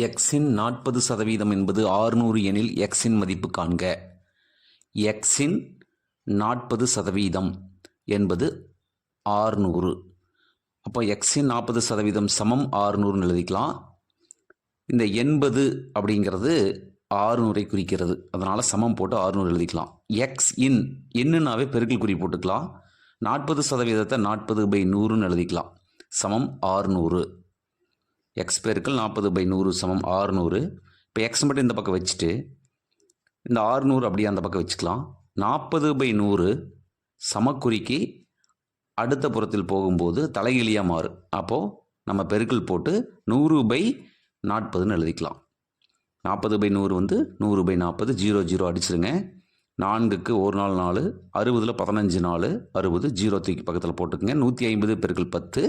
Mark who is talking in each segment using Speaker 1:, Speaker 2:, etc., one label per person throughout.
Speaker 1: எக்ஸின் நாற்பது சதவீதம் என்பது ஆறுநூறு எனில் எக்ஸின் மதிப்பு காண்க. எக்ஸின் நாற்பது சதவீதம் என்பது ஆறுநூறு. அப்போ எக்ஸின் நாற்பது சதவீதம் சமம் ஆறுநூறுன்னு எழுதிக்கலாம். இந்த எண்பது அப்படிங்கிறது ஆறுநூறை குறிக்கிறது. அதனால் சமம் போட்டு ஆறுநூறு எழுதிக்கலாம். எக்ஸ் இன் என்னன்னாவே பெருக்கல் குறி போட்டுக்கலாம். நாற்பது சதவீதத்தை நாற்பது பை நூறுன்னு எழுதிக்கலாம். சமம் ஆறுநூறு. எக்ஸ் பெருக்கள் நாற்பது பை நூறு சமம் ஆறுநூறு. இப்போ எக்ஸ் மட்டும் இந்த பக்கம் வச்சுட்டு இந்த ஆறுநூறு அப்படியே அந்த பக்கம் வச்சுக்கலாம். நாற்பது பை நூறு சமக்குறிக்கு அடுத்த புறத்தில் போகும்போது தலைகிலியாக மாறும். அப்போது நம்ம பெருக்கல் போட்டு நூறு பை நாற்பதுன்னு எழுதிக்கலாம். நாற்பது பை நூறு வந்து நூறு பை நாற்பது ஜீரோ ஜீரோ அடிச்சிருங்க. நான்குக்கு ஒரு நாள் நாலு அறுபதில் பதினஞ்சு நாலு அறுபது ஜீரோ தூக்கி பக்கத்தில் போட்டுக்கங்க. நூற்றி ஐம்பது பெருக்கள் பத்து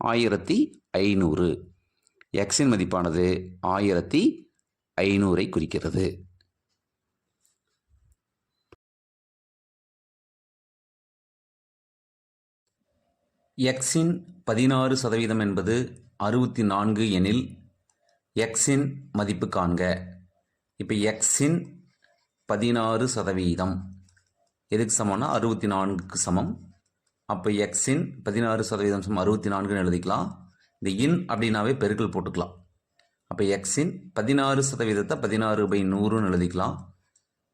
Speaker 1: ஆயிரத்தி ஐநூறு. எக்ஸின் மதிப்பானது ஆயிரத்தி ஐநூறை குறிக்கிறது. எக்ஸின் பதினாறு சதவீதம் என்பது அறுபத்தி நான்கு எனில் எக்ஸின் மதிப்பு காண்க. இப்போ எக்ஸின் பதினாறு சதவீதம். எதுக்கு சமம்னா அறுபத்தி நான்குக்கு சமம். அப்போ எக்ஸின் பதினாறு சதவீதம் சம் அறுபத்தி நான்குன்னு எழுதிக்கலாம். இந்த இன் அப்படின்னாவே பெருக்கல் போட்டுக்கலாம். அப்போ எக்ஸின் பதினாறு சதவீதத்தை பதினாறு பை நூறுன்னு எழுதிக்கலாம்.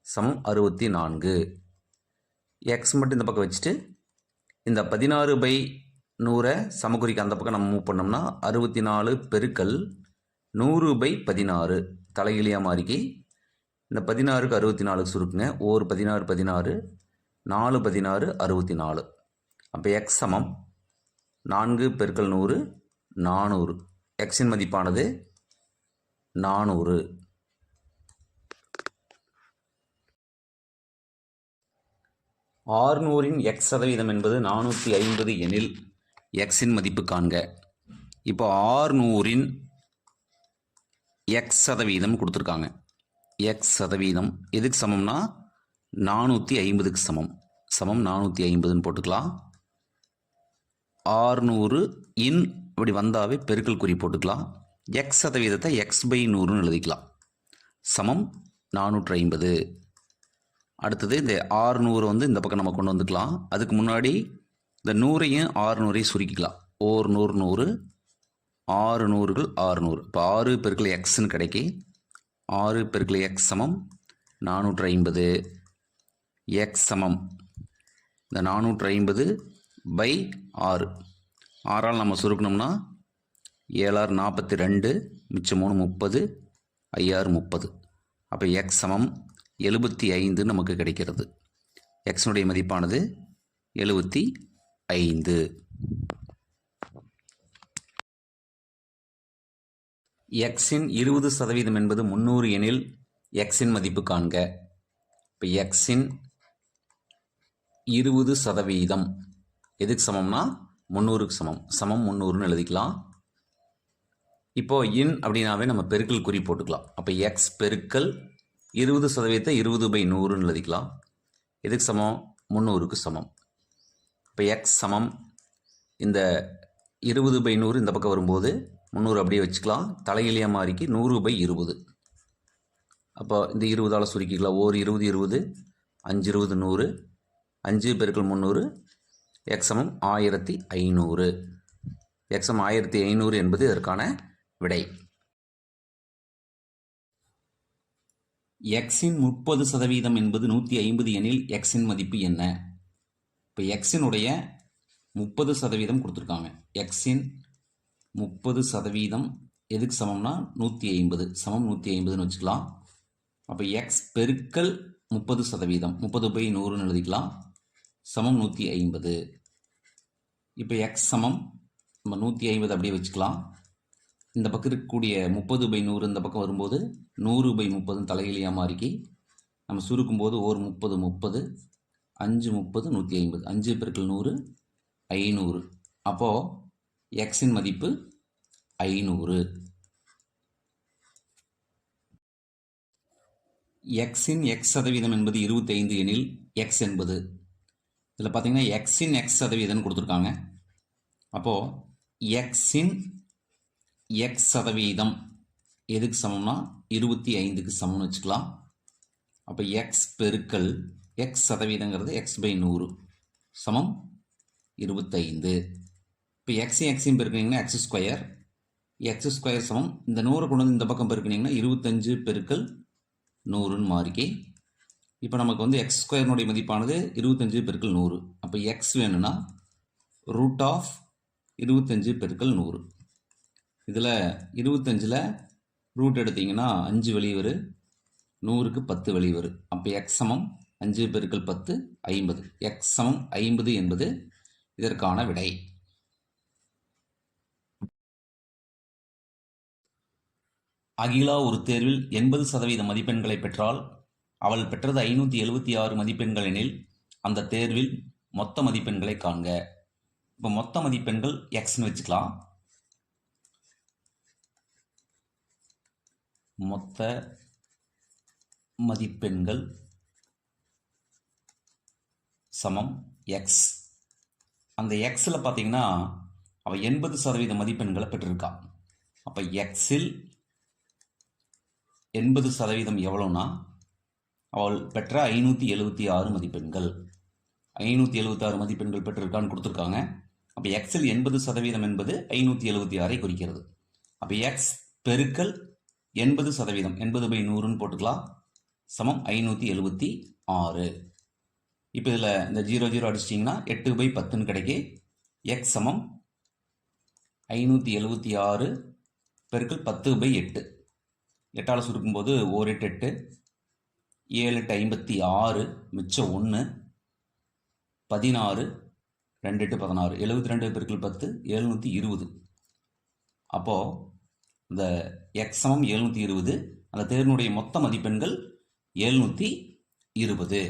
Speaker 1: சமம் அறுபத்தி நான்கு எக்ஸ் மட்டும் இந்த பக்கம் வச்சுட்டு இந்த பதினாறு பை நூறை சமக்குறிக்கு அந்த பக்கம் நம்ம மூவ் பண்ணோம்னா அறுபத்தி நாலு பெருக்கல் நூறு பை பதினாறு தலைகிலியாக மாறிக்கி. இந்த பதினாறுக்கு அறுபத்தி நாலுக்கு சுருக்குங்க. ஓர் பதினாறு பதினாறு நாலு பதினாறு அறுபத்தி நாலு அப்போ எக்ஸ் சமம். நான்கு பெருக்கல் நூறு நானூறு. எக்ஸின் மதிப்பானது நானூறு. ஆறுநூறின் எக்ஸ் சதவீதம் என்பது நானூற்றி ஐம்பது எனில் எக்ஸின் மதிப்பு காண்க. இப்போ ஆறுநூறின் எக்ஸ் சதவீதம் கொடுத்துருக்காங்க. எக்ஸ் சதவீதம் எதுக்கு சமம்னா நானூற்றி ஐம்பதுக்கு சமம். சமம் நானூற்றி ஐம்பதுன்னு போட்டுக்கலாம். ஆறுநூறு இன் இப்படி வந்தாவே பெருக்கல் குறி போட்டுக்கலாம். எக்ஸ் சதவீதத்தை எக்ஸ் பை நூறுன்னு எழுதிக்கலாம். சமம் நானூற்றி ஐம்பது அடுத்தது இந்த ஆறுநூறு வந்து இந்த பக்கம் நம்ம கொண்டு வந்துக்கலாம். அதுக்கு முன்னாடி இந்த நூறையும் ஆறுநூறையும் சுருக்கிக்கலாம். ஓர் நூறு நூறு ஆறு நூறுகள் ஆறுநூறு. இப்போ ஆறு பெருக்கள் எக்ஸ்ன்னு கிடைக்கி ஆறு பெருக்கள் எக்ஸ் சமம் நானூற்றி ஐம்பது எக்ஸ் சமம். இந்த நானூற்றி ஐம்பது பை ஆறு. ஆறால் நம்ம சுருக்கணும்னா ஏழாறு நாற்பத்தி ரெண்டு மிச்சம் மூணு முப்பது ஐயாறு முப்பது. அப்போ எக்ஸ் சமம் எழுபத்தி ஐந்து நமக்கு கிடைக்கிறது. எக்ஸினுடைய மதிப்பானது எழுபத்தி ஐந்து. எக்ஸின் இருபது சதவீதம் என்பது முந்நூறு எனில் எக்ஸின் மதிப்பு காண்க. இப்போ எக்ஸின் இருபது சதவீதம். எதுக்கு சமம்னா? முந்நூறுக்கு சமம். சமம் முந்நூறுன்னு எழுதிக்கலாம். இப்போ இன் அப்படின்னாவே நம்ம பெருக்கல் குறி போட்டுக்கலாம். அப்போ எக்ஸ் பெருக்கல் இருபது சதவீதத்தை இருபது பை நூறுன்னு எழுதிக்கலாம். எதுக்கு சமம்? முந்நூறுக்கு சமம். இப்போ எக்ஸ் சமம். இந்த இருபது பை நூறு இந்த பக்கம் வரும்போது முந்நூறு அப்படியே வச்சுக்கலாம். தலையிலேயே மாறிக்கு நூறு பை இருபது. அப்போ இந்த இருபதால் சுருக்கிக்கலாம். ஓர் இருபது இருபது அஞ்சு இருபது நூறு அஞ்சு பெருக்கள் முந்நூறு எக்ஸமும் ஆயிரத்தி ஐநூறு. எக்ஸம் ஆயிரத்தி ஐநூறு என்பது இதற்கான விடை. எக்ஸின் முப்பது சதவீதம் என்பது நூற்றி ஐம்பது எனில் எக்ஸின் மதிப்பு என்ன? இப்போ எக்ஸினுடைய முப்பது சதவீதம் கொடுத்துருக்காங்க. எக்ஸின் முப்பது சதவீதம் எதுக்கு சமம்னா நூற்றி ஐம்பது. சமம் நூற்றி ஐம்பதுன்னு வச்சுக்கலாம். அப்போ எக்ஸ் பெருக்கல் முப்பது சதவீதம். முப்பது பை நூறுன்னு எழுதிக்கலாம். சமம் நூற்றி ஐம்பது. இப்போ எக்ஸ் சமம். நம்ம நூற்றி ஐம்பது அப்படியே வச்சுக்கலாம். இந்த பக்கம் இருக்கக்கூடிய முப்பது பை நூறு இந்த பக்கம் வரும்போது நூறு பை முப்பதுன்னு தலையிலியாக மாறிக்கி நம்ம சுருக்கும்போது ஒரு முப்பது முப்பது அஞ்சு முப்பது நூற்றி ஐம்பது. அஞ்சு பெருக்கள் நூறு ஐநூறு. அப்போது எக்ஸின் மதிப்பு ஐநூறு. எக்ஸின் எக்ஸ் சதவீதம் என்பது இருபத்தைந்து எனில் எக்ஸ் என்பது இதில் பார்த்தீங்கன்னா எக்ஸின் எக்ஸ் சதவீதம்னு கொடுத்துருக்காங்க. அப்போது எக்ஸின் எக்ஸ் சதவீதம் எதுக்கு சமம்னா இருபத்தி ஐந்துக்கு சமம்னு வச்சுக்கலாம். அப்போ எக்ஸ் பெருக்கல் எக்ஸ் சதவீதங்கிறது எக்ஸ் பை நூறு சமம் இருபத்தைந்து. இப்போ எக்ஸையும் எக்ஸையும் பெருக்கினீங்கன்னா எக்ஸ் ஸ்கொயர் எக்ஸ் ஸ்கொயர் சமம். இந்த நூறை கொண்டு வந்து இந்த பக்கம் பெருக்கினீங்கன்னா இருபத்தஞ்சு பெருக்கல் நூறுன்னு மாறிக்கி இப்போ நமக்கு வந்து எக்ஸ் ஸ்கொயர்னுடைய மதிப்பானது இருபத்தஞ்சு பெருக்கள் நூறு. அப்போ எக்ஸ் வேணும்னா ரூட் ஆஃப் இருபத்தஞ்சு பெருக்கள் நூறு. இதில் இருபத்தஞ்சில் ரூட் எடுத்திங்கன்னா அஞ்சு வெளி வரும் நூறுக்கு பத்து வெளி வரும் அப்போ எக்ஸ் சமம் அஞ்சு பெருக்கள் பத்து ஐம்பது. எக்ஸ் சமம் ஐம்பது என்பது இதற்கான விடை. அகிலா ஒரு தேர்வில் எண்பது சதவீத மதிப்பெண்களை பெற்றால் அவள் பெற்றது ஐநூற்றி எழுபத்தி ஆறு மதிப்பெண்கள் எனில் அந்த தேர்வில் மொத்த மதிப்பெண்களை காண்க. இப்போ மொத்த மதிப்பெண்கள் எக்ஸ்னு வச்சுக்கலாம். மொத்த மதிப்பெண்கள் சமம் எக்ஸ் அந்த எக்ஸில் பார்த்தீங்கன்னா அவள் எண்பது சதவீத மதிப்பெண்களை பெற்றிருக்கா. அப்போ எக்ஸில் எண்பது சதவீதம் எவ்வளோன்னா அவள் பெற்ற ஐநூற்றி எழுபத்தி ஆறு மதிப்பெண்கள். ஐநூற்றி எழுபத்தாறு மதிப்பெண்கள் பெற்றிருக்கான்னு கொடுத்துருக்காங்க. அப்போ எக்ஸில் எண்பது சதவீதம் என்பது ஐநூற்றி எழுபத்தி ஆறை குறிக்கிறது. அப்போ எக்ஸ் பெருக்கல் எண்பது சதவீதம் எண்பது பை நூறுன்னு போட்டுக்கலாம். சமம் ஐநூற்றி எழுபத்தி ஆறு. இப்போ இதில் இந்த ஜீரோ ஜீரோ அடிச்சிட்டிங்கன்னா எட்டு பை பத்துன்னு கிடைக்கி. எக்ஸ் சமம் ஐநூற்றி எழுபத்தி ஆறு பெருக்கல் பத்து பை எட்டு. எட்டால் சுருக்கும்போது ஓர் எட்டு எட்டு. ஏழு எட்டு ஐம்பத்தி ஆறு மிச்சம் ஒன்று பதினாறு ரெண்டு எட்டு பதினாறு எழுபத்தி ரெண்டு பெருக்கள் பத்து எழுநூற்றி இருபது. அப்போது இந்த எக்ஸ் சமம் எழுநூற்றி இருபது அந்த தேர்வினுடைய மொத்த மதிப்பெண்கள் எழுநூற்றி இருபது.